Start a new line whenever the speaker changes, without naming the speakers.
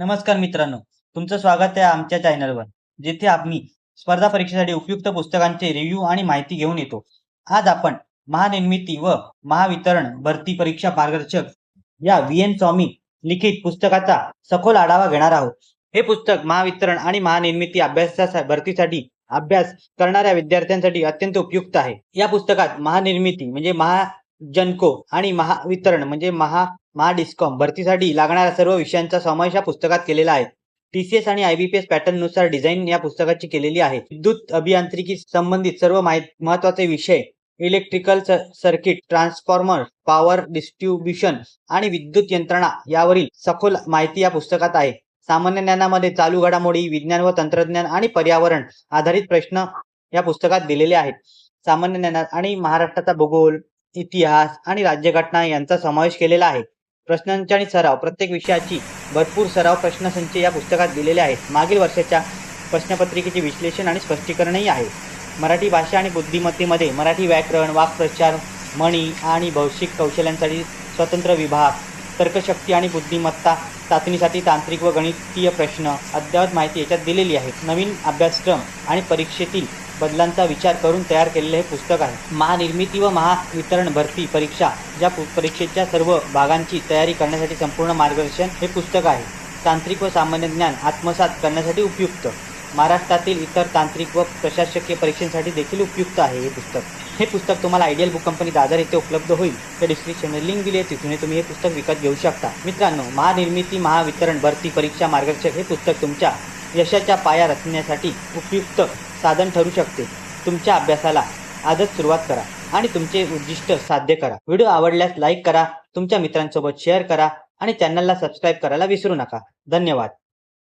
नमस्कार मित्रांनो तुमचं स्वागत आहे आमच्या चॅनलवर जिथे आम्ही स्पर्धा परीक्षेसाठी उपयुक्त पुस्तकांचे रिव्ह्यू आणि माहिती घेऊन येतो. आज आपण महानिर्मिती व महावितरण भरती परीक्षा मार्गदर्शक या व्ही. एन. स्वामी लिखित पुस्तकाचा सखोल आढावा घेणार आहोत. हे पुस्तक महावितरण आणि महानिर्मिती अभ्यासा भरतीसाठी अभ्यास करणाऱ्या विद्यार्थ्यांसाठी अत्यंत उपयुक्त आहे. या पुस्तकात महानिर्मिती म्हणजे महाजनको आणि महावितरण म्हणजे महा महाडिस्कॉम भरतीसाठी लागणाऱ्या सर्व विषयांचा समावेश या पुस्तकात केलेला आहे. टीसीएस आणि आयबीपीएस पॅटर्ननुसार डिझाईन या पुस्तकाची केलेली आहे. विद्युत अभियांत्रिकी संबंधित सर्व माहीत महत्त्वाचे विषय electrical circuit transformer power distribution आणि विद्युत यंत्रणा यावरील सखोल माहिती या पुस्तकात आहे. सामान्य ज्ञानामध्ये चालू घडामोडी विज्ञान व तंत्रज्ञान आणि पर्यावरण आधारित प्रश्न या पुस्तकात दिलेले आहेत. सामान्य ज्ञानात आणि महाराष्ट्राचा भूगोल इतिहास आणि राज्यघटना यांचा समावेश केलेला आहे. प्रश्नांची आणि सराव प्रत्येक विषयाची भरपूर सराव प्रश्नसंच या पुस्तकात दिलेले आहेत. मागील वर्षाच्या प्रश्नपत्रिकेचे विश्लेषण आणि स्पष्टीकरणही आहे. मराठी भाषा आणि बुद्धिमत्तेमध्ये मराठी व्याकरण वाक्प्रचार म्हणी आणि भौशिक कौशल्यांसाठी स्वतंत्र विभाग तर्कशक्ती आणि बुद्धिमत्ता चाचणीसाठी तांत्रिक व गणितीय प्रश्न अद्ययावत माहिती याच्यात दिलेली आहे. नवीन अभ्यासक्रम आणि परीक्षेतील बदलांचा विचार करून तयार केलेले हे पुस्तक आहे. महानिर्मिती व महावितरण भरती परीक्षा ज्या पु- परीक्षेच्या सर्व भागांची तयारी करण्यासाठी संपूर्ण मार्गदर्शन हे पुस्तक आहे. तांत्रिक व सामान्य ज्ञान आत्मसात करण्यासाठी उपयुक्त. महाराष्ट्रातील इतर तांत्रिक व प्रशासकीय परीक्षांसाठी देखील उपयुक्त आहे हे पुस्तक. हे पुस्तक तुम्हाला आयडियल बुक कंपनी दादर येथे उपलब्ध होईल. त्या डिस्क्रिप्शनमध्ये लिंक दिली आहे. तिथून तुम्ही हे पुस्तक विकत घेऊ शकता. मित्रांनो महानिर्मिती महावितरण भरती परीक्षा मार्गदर्शक हे पुस्तक तुमच्या यशाच्या पाया रचण्यासाठी उपयुक्त साधन ठरू शकते. तुमच्या अभ्यासाला आजच सुरुवात करा आणि तुमचे उद्दिष्ट साध्य करा. व्हिडिओ आवडल्यास लाईक करा तुमच्या मित्रांसोबत शेअर करा आणि चॅनलला सबस्क्राईब करायला विसरू नका. धन्यवाद.